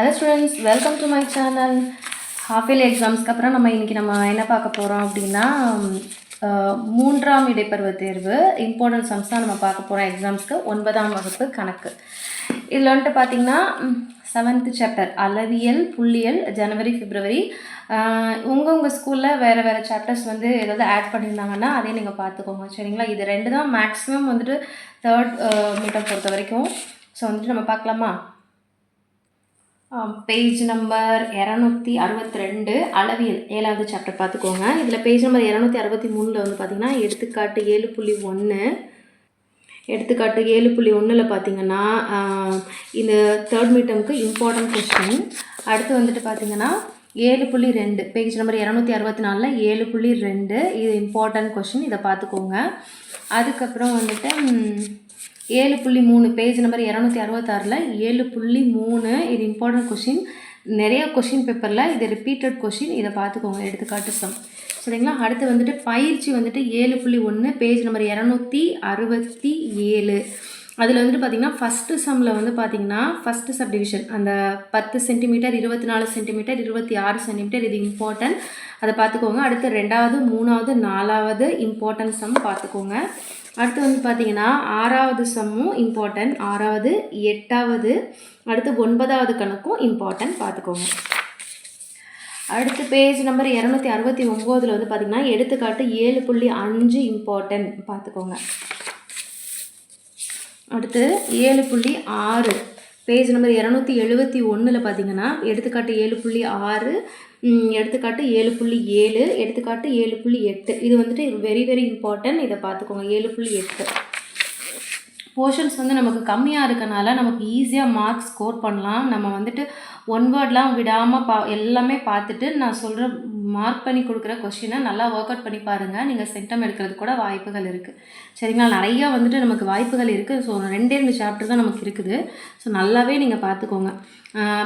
Hello students welcome to my channel half yearly எக்ஸாம்ஸ்க்கு அப்புறம் நம்ம இன்றைக்கி நம்ம என்ன பார்க்க போகிறோம் அப்படின்னா மூன்றாம் இடைப்பருவ தேர்வு இம்பார்ட்டன்ட் சம்ஸ் தான் நம்ம பார்க்க போகிறோம் எக்ஸாம்ஸ்க்கு ஒன்பதாம் வகுப்பு கணக்கு. இதில் வந்துட்டு பார்த்தீங்கன்னா செவன்த்து சாப்டர் அளவியல் புள்ளியல் ஜனவரி பிப்ரவரி உங்கள் உங்கள் ஸ்கூலில் வேறு வேறு சாப்டர்ஸ் வந்து ஏதாவது ஆட் பண்ணியிருந்தாங்கன்னா அதையும் நீங்கள் பார்த்துக்கோங்க. சரிங்களா? இது ரெண்டு தான் மேக்ஸிமம் வந்துட்டு தேர்ட் மீட்டர் பொறுத்த வரைக்கும். ஸோ வந்துட்டு நம்ம பார்க்கலாமா? பேஜ் நம்பர் இரநூத்தி அறுபத்தி ரெண்டு அளவியல் ஏழாவது சாப்டர் பார்த்துக்கோங்க. இதில் பேஜ் நம்பர் இரநூத்தி அறுபத்தி மூணில் வந்து பார்த்திங்கன்னா எடுத்துக்காட்டு ஏழு புள்ளி ஒன்று எடுத்துக்காட்டு ஏழு புள்ளி ஒன்றில் பார்த்தீங்கன்னா இந்த தேர்ட் மீட்டமுக்கு இம்பார்ட்டன்ட் கொஸ்டின் அடுத்து வந்துட்டு பார்த்தீங்கன்னா ஏழு புள்ளி ரெண்டு பேஜ் நம்பர் இரநூத்தி அறுபத்தி நாலில் ஏழு புள்ளி ரெண்டு இது இம்பார்ட்டன்ட் கொஷின் இதை பார்த்துக்கோங்க. அதுக்கப்புறம் வந்துட்டு ஏழு புள்ளி மூணு பேஜ் நம்பர் இரநூத்தி அறுபத்தாறில் ஏழு புள்ளி மூணு இது இம்பார்ட்டன்ட் கொஷின் நிறைய கொஷின் பேப்பரில் இது ரிப்பீட்டட் கொஷின் இதை பார்த்துக்கோங்க எடுத்துக்காட்டு சம் சரிங்களா? அடுத்து வந்துட்டு பயிற்சி வந்துட்டு ஏழு புள்ளி ஒன்று பேஜ் நம்பர் இரநூத்தி அறுபத்தி ஏழு. அதில் வந்துட்டு பார்த்தீங்கன்னா ஃபஸ்ட்டு சம்மில் வந்து பார்த்தீங்கன்னா ஃபஸ்ட்டு சப்டிவிஷன் அந்த பத்து சென்டிமீட்டர் இருபத்தி நாலு சென்டிமீட்டர் இருபத்தி ஆறு சென்டிமீட்டர் இது இம்பார்ட்டன்ட் அதை பார்த்துக்கோங்க. அடுத்து ரெண்டாவது மூணாவது நாலாவது இம்பார்ட்டன்ட் சம் பார்த்துக்கோங்க. அடுத்து வந்து பார்த்தீங்கன்னா ஆறாவது சம்மும் இம்பார்ட்டன்ட் ஆறாவது எட்டாவது அடுத்து ஒன்பதாவது கணக்கும் இம்பார்ட்டன்ட் பார்த்துக்கோங்க அடுத்து பேஜ் நம்பர் இரநூத்தி அறுபத்தி ஒம்போதில் வந்து பார்த்தீங்கன்னா எடுத்துக்காட்டு ஏழு புள்ளி அஞ்சு இம்பார்ட்டன்ட் பார்த்துக்கோங்க அடுத்து ஏழு புள்ளி ஆறு பேஜ் நம்பர் இரநூத்தி எழுபத்தி ஒன்றில் பார்த்தீங்கன்னா எடுத்துக்காட்டு ஏழு புள்ளி ஆறு எடுத்துக்காட்டு ஏழு புள்ளி ஏழு எடுத்துக்காட்டு ஏழு புள்ளி எட்டு. இது வந்துட்டு வெரி வெரி இம்பார்ட்டன்ட் இதை பார்த்துக்கோங்க ஏழு புள்ளி எட்டு. போர்ஷன்ஸ் வந்து நமக்கு கம்மியாக இருக்கனால நமக்கு ஈஸியாக மார்க் ஸ்கோர் பண்ணலாம். நம்ம வந்துட்டு ஒன் வேர்ட்லாம் விடாமல் பா எல்லாமே பார்த்துட்டு நான் சொல்கிற மார்க் பண்ணி கொடுக்குற கொஷினை நல்லா ஒர்க் அவுட் பண்ணி பாருங்கள் நீங்கள் சென்டம் எடுக்கிறது கூட வாய்ப்புகள் இருக்குது சரிங்களா? நிறையா வந்துட்டு நமக்கு வாய்ப்புகள் இருக்குது ஸோ ரெண்டே ரெண்டு சாப்டர் தான் நமக்கு இருக்குது. ஸோ நல்லாவே நீங்கள் பார்த்துக்கோங்க.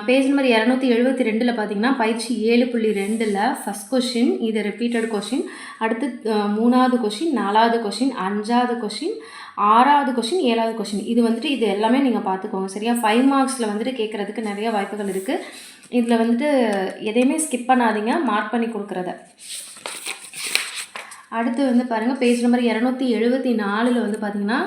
பேஜ் நம்பர் இரநூத்தி எழுபத்தி ரெண்டில் பார்த்தீங்கன்னா பயிற்சி ஏழு புள்ளி ரெண்டில் ஃபஸ்ட் கொஷின் இது ரிப்பீட்டட் கொஷின் அடுத்து மூணாவது கொஷின் நாலாவது கொஷின் அஞ்சாவது கொஷின் ஆறாவது கொஷின் ஏழாவது கொஷின் இது வந்துட்டு இது எல்லாமே நீங்கள் பார்த்துக்கோங்க. சரியா? ஃபைவ் மார்க்ஸில் வந்துட்டு கேட்குறதுக்கு நிறைய வாய்ப்புகள் இருக்குது இதில் வந்துட்டு எதையுமே ஸ்கிப் பண்ணாதீங்க. மார்க் பண்ணி கொடுக்குறத. அடுத்து வந்து பாருங்கள் பேஜ் நம்பர் இரநூத்தி எழுபத்தி நாலில் வந்து பார்த்தீங்கன்னா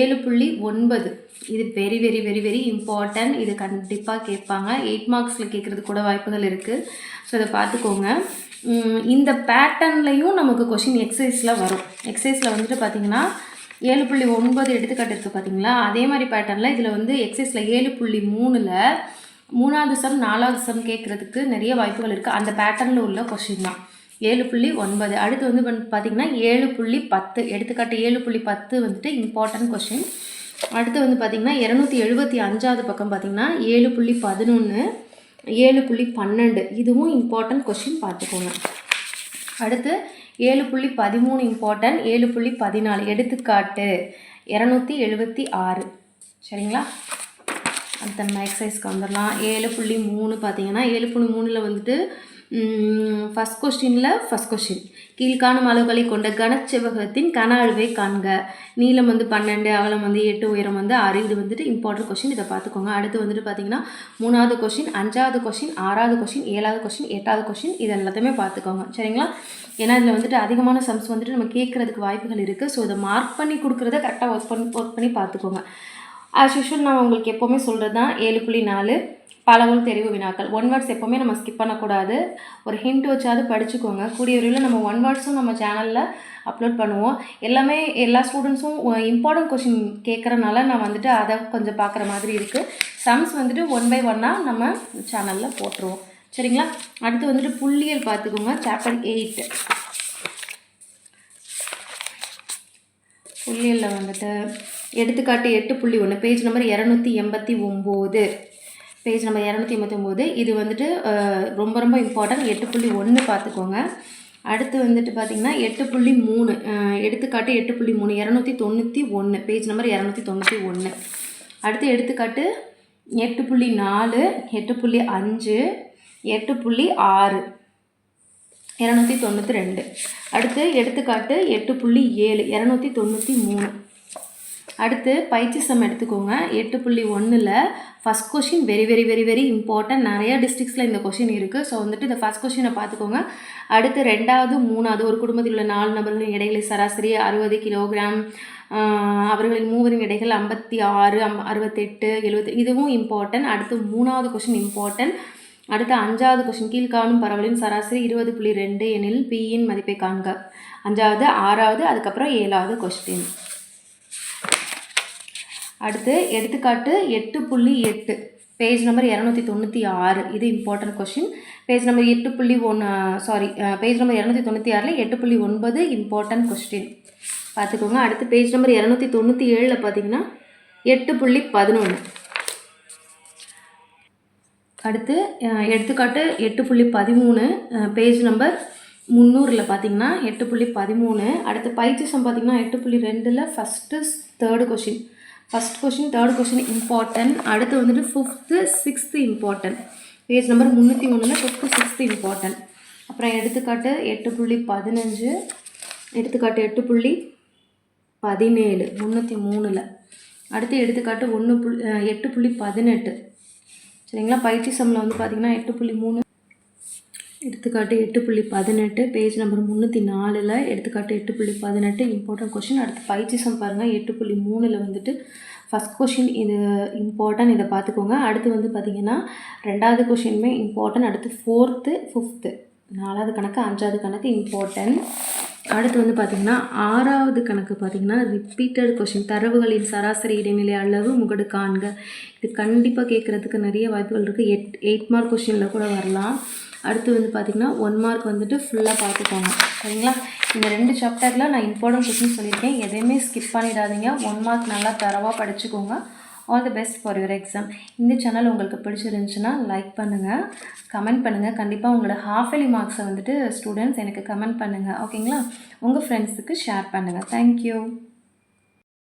ஏழு புள்ளி ஒன்பது. இது very very very very important இது கண்டிப்பாக கேட்பாங்க. எயிட் மார்க்ஸில் கேட்குறது கூட வாய்ப்புகள் இருக்குது ஸோ இதை பார்த்துக்கோங்க. இந்த பேட்டர்ன்லையும் நமக்கு கொஷின் எக்ஸசைஸில் வரும். எக்ஸசைஸில் வந்துட்டு பார்த்தீங்கன்னா ஏழு புள்ளி ஒன்பது எடுத்துக்காட்டு இருக்குது பார்த்தீங்களா அதே மாதிரி பேட்டர்னில் இதில் வந்து எக்ஸைஸில் ஏழு புள்ளி மூணில் மூணாவது சம் நாலாவது சம் கேட்குறதுக்கு நிறைய வாய்ப்புகள் இருக்குது அந்த பேட்டர்னில் உள்ள கொஷின் தான். ஏழு புள்ளி ஒன்பது. அடுத்து வந்து வந்து பார்த்தீங்கன்னா ஏழு புள்ளி பத்து. எடுத்துக்காட்டு ஏழு புள்ளி பத்து வந்துட்டு இம்பார்ட்டன்ட் கொஷின் அடுத்து வந்து பார்த்தீங்கன்னா இரநூத்தி எழுபத்தி அஞ்சாவது பக்கம் பார்த்தீங்கன்னா ஏழு புள்ளி பதினொன்று ஏழு புள்ளி பன்னெண்டு. இதுவும் இம்பார்ட்டன்ட் கொஷின் பார்த்துக்கோங்க அடுத்து ஏழு புள்ளி பதிமூணு இம்பார்ட்டன்ட் ஏழு புள்ளி பதினாலு. எடுத்துக்காட்டு இரநூத்தி எழுபத்தி ஆறு. சரிங்களா? அடுத்த நம்ம எக்ஸசைஸ்க்கு வந்துடலாம். ஏழு புள்ளி மூணு பார்த்தீங்கன்னா ஏழு புள்ளி மூணில் வந்துட்டு ஃபஸ்ட் கொஸ்டினில் ஃபஸ்ட் கொஸ்டின் கீழ்காணும் அளவுகளை கொண்ட கனச்செவகத்தின் கன அளவை காண்க. நீளம் வந்து பன்னெண்டு அகலம் வந்து எட்டு உயரம் வந்து ஆறு. இது வந்துட்டு இம்பார்ட்டன்ட் கொஸ்டின் இதை பார்த்துக்கோங்க. அடுத்து வந்துட்டு பார்த்தீங்கன்னா மூணாவது கொஸ்டின் அஞ்சாவது கொஸ்டின் ஆறாவது கொஸ்டின் ஏழாவது கொஸ்டின் எட்டாவது கொஸ்டின் இது எல்லாத்தையுமே பார்த்துக்கோங்க. சரிங்களா? ஏன்னா இதில் வந்துட்டு அதிகமான சம்ஸ் வந்துட்டு நம்ம கேட்குறதுக்கு வாய்ப்புகள் இருக்குது ஸோ இதை மார்க் பண்ணி கொடுக்குறத கரெக்டாக ஒர்க் பண்ணி ஒர்க் பண்ணி பார்த்துக்கோங்க. ஆஸ் யூஷுவல் நான் உங்களுக்கு எப்போவுமே சொல்கிறது தான் ஏழு புள்ளி நாலு பலவல் தெரிவு வினாக்கள். ஒன் வேர்ட்ஸ் எப்போவுமே நம்ம ஸ்கிப் பண்ணக்கூடாது. ஒரு ஹிண்ட் வச்சாவது படிச்சுக்கோங்க. கூடிய விரைவில் நம்ம ஒன் வேர்ட்ஸும் நம்ம சேனலில் அப்லோட் பண்ணுவோம். எல்லாமே எல்லா ஸ்டூடெண்ட்ஸும் இம்பார்ட்டன்ட் கொஷின் கேட்குறனால நான் வந்துட்டு அதை கொஞ்சம் பார்க்குற மாதிரி இருக்குது சம்ஸ் வந்துட்டு ஒன் பை ஒன்னாக நம்ம சேனலில் போட்டுருவோம். சரிங்களா? அடுத்து வந்துட்டு புள்ளியல் பார்த்துக்கோங்க. சாப்டர் எயிட் புள்ளியலில் வந்துட்டு எடுத்துக்காட்டு எட்டு புள்ளி ஒன்று பேஜ் நம்பர் இரநூத்தி எண்பத்தி ஒம்பது. பேஜ் நம்பர் இரநூத்தி ஐம்பத்தொம்போது இது வந்துட்டு ரொம்ப ரொம்ப இம்பார்ட்டன்ட் எட்டு புள்ளி ஒன்று பார்த்துக்கோங்க. அடுத்து வந்துட்டு பார்த்தீங்கன்னா எட்டு புள்ளி மூணு. எடுத்துக்காட்டு எட்டு புள்ளி மூணு. இரநூத்தி தொண்ணூற்றி ஒன்று பேஜ் நம்பர் இரநூத்தி தொண்ணூற்றி ஒன்று அடுத்து எடுத்துக்காட்டு எட்டு புள்ளி நாலு எட்டு புள்ளி அஞ்சு எட்டு புள்ளி ஆறு. இரநூத்தி தொண்ணூற்றி ரெண்டு. அடுத்து எடுத்துக்காட்டு எட்டு புள்ளி ஏழு. இரநூத்தி தொண்ணூற்றி மூணு. அடுத்து பயிற்சி சம் எடுத்துக்கோங்க. எட்டு புள்ளி ஒன்றில் first question very very very very important நிறைய டிஸ்ட்ரிக்ஸில் இந்த கொஷின் இருக்குது ஸோ வந்துட்டு இந்த ஃபஸ்ட் கொஷினை பார்த்துக்கோங்க. அடுத்து ரெண்டாவது மூணாவது ஒரு குடும்பத்தில் உள்ள நாலு நபர்களின் இடைகளை சராசரி அறுபது கிலோகிராம் அவர்களின் மூவரின் இடைகள் ஐம்பத்தி ஆறு அம் அறுபத்தெட்டு எழுபத்தி இதுவும் இம்பார்ட்டன்ட் அடுத்து மூணாவது கொஷின் இம்பார்ட்டன்ட் அடுத்து அஞ்சாவது கொஷின் கீழ்காணும் பரவலின் சராசரி இருபது புள்ளி ரெண்டு எனில் பியின் மதிப்பை காண்க. அஞ்சாவது ஆறாவது அதுக்கப்புறம் ஏழாவது கொஸ்டின் அடுத்து எடுத்துக்காட்டு எட்டு புள்ளி எட்டு. பேஜ் நம்பர் இரநூத்தி தொண்ணூற்றி ஆறு. இது இம்பார்ட்டன்ட் கொஷின் பேஜ் நம்பர் எட்டு புள்ளி ஒன்று சாரி பேஜ் நம்பர் இரநூத்தி தொண்ணூற்றி ஆறில் எட்டு புள்ளி ஒன்பது இம்பார்ட்டன்ட் கொஸ்டின் பார்த்துக்கோங்க. அடுத்து பேஜ் நம்பர் இரநூத்தி தொண்ணூற்றி ஏழில் பார்த்தீங்கன்னா எட்டு புள்ளி பதினொன்று அடுத்து எடுத்துக்காட்டு எட்டு புள்ளி பதிமூணு பேஜ் நம்பர் முந்நூறில் பார்த்தீங்கன்னா எட்டு புள்ளி பதிமூணு. அடுத்து பயிற்சிசம் பார்த்தீங்கன்னா எட்டு புள்ளி ரெண்டில் first third question first question third question important அடுத்து வந்துட்டு fifth sixth important page number முந்நூற்றி ஒன்றில் ஃபிஃப்த்து சிக்ஸ்த்து இம்பார்ட்டன்ட் அப்புறம் எடுத்துக்காட்டு எட்டு புள்ளி பதினஞ்சு எடுத்துக்காட்டு எட்டு புள்ளி பதினேழு முந்நூற்றி மூணில். அடுத்து எடுத்துக்காட்டு ஒன்று புள்ளி எட்டு புள்ளி பதினெட்டு. சரிங்களா? பயிற்சி சம்மில் வந்து பார்த்திங்கன்னா எட்டு புள்ளி மூணு எடுத்துக்காட்டு எட்டு புள்ளி பதினெட்டு பேஜ் நம்பர் முந்நூற்றி நாலில் எடுத்துக்காட்டு எட்டு புள்ளி பதினெட்டு இம்பார்ட்டன்ட் கொஷின் அடுத்து பயிற்சிசம் பாருங்கள் எட்டு புள்ளி மூணில் வந்துட்டு ஃபஸ்ட் கொஷின் இது இம்பார்ட்டன்ட் இதை பார்த்துக்கோங்க. அடுத்து வந்து பார்த்தீங்கன்னா ரெண்டாவது கொஷினுமே இம்பார்ட்டன்ட் அடுத்து ஃபோர்த்து ஃபிஃப்த்து நாலாவது கணக்கு அஞ்சாவது கணக்கு இம்பார்ட்டன்ட் அடுத்து வந்து பார்த்திங்கன்னா ஆறாவது கணக்கு பார்த்திங்கன்னா ரிப்பீட்டட் கொஷின் தரவுகளின் சராசரி இடைநிலை அளவு முகடு காண்க. இது கண்டிப்பாக கேட்குறதுக்கு நிறைய வாய்ப்புகள் இருக்குது எட் எயிட் மார்க் கொஷினில் கூட வரலாம். அடுத்து வந்து பார்த்திங்கன்னா ஒன் மார்க் வந்துட்டு ஃபுல்லாக பார்த்துக்கோங்க சரிங்களா? இந்த ரெண்டு சாப்டரில் நான் இம்பார்ட்டன்ட் கொஸ்டின் சொல்லியிருக்கேன். எதையுமே ஸ்கிப் பண்ணிடாதீங்க. ஒன் மார்க் நல்லா தரவாக படிச்சுக்கோங்க. All the best for your exam இந்த சேனல் உங்களுக்கு பிடிச்சிருந்துச்சுன்னா லைக் பண்ணுங்கள் கமெண்ட் பண்ணுங்கள் கண்டிப்பாக உங்களோட ஹாஃப் எலி மார்க்ஸை வந்துட்டு ஸ்டூடெண்ட்ஸ் எனக்கு கமெண்ட் பண்ணுங்கள் ஓகேங்களா உங்கள் ஃப்ரெண்ட்ஸுக்கு ஷேர் பண்ணுங்கள் தேங்க்யூ